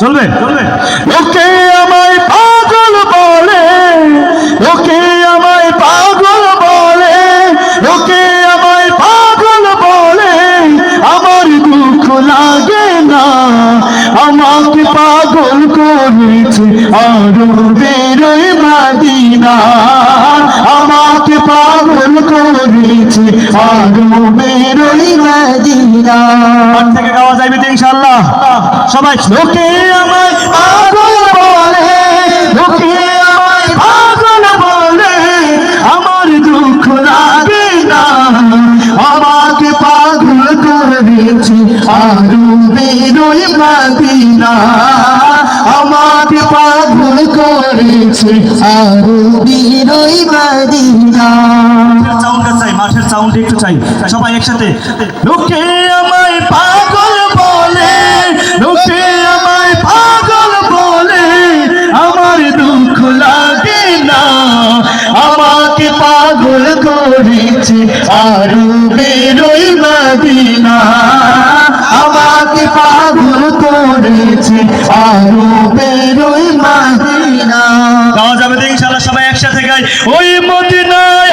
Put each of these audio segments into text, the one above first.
চলবে? ওকে আমায় পাগল বলে, ওকে আমায় পাগল বলে, ওকে আমায় পাগল বলে, আমার দুঃখ লাগে না। আমাকে পাগল করেছে আরও বেরোয় মাদিনা। আমাকে পাগল করেছে আরও বেরোয় মাদিনা। থেকে গাওয়া যাবে তো ইনশাআল্লাহ। সবাই লোকে আরও বেরোয় মাদিনা আমাকে পাগল করেছে আরও বেরোয় মাদিনা সাউন্ডটা চাই মাঠের সাউন্ড একটু চাই। সবাই একসাথে। লোকে আমায় পাগল বলে, লোকে আমায় পাগল বলে, আমার দুঃখ লাগে না। আমাকে পাগল করেছে আরও মাদিনা, আমাকে পাগল করেছে আরও বেরোই মাদিনা। গাওয়া যাবে ইনশাআল্লাহ সবাই একসাথে গাই। ওই মদিনায়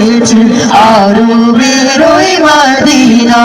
আরও বেরোই মাদিনা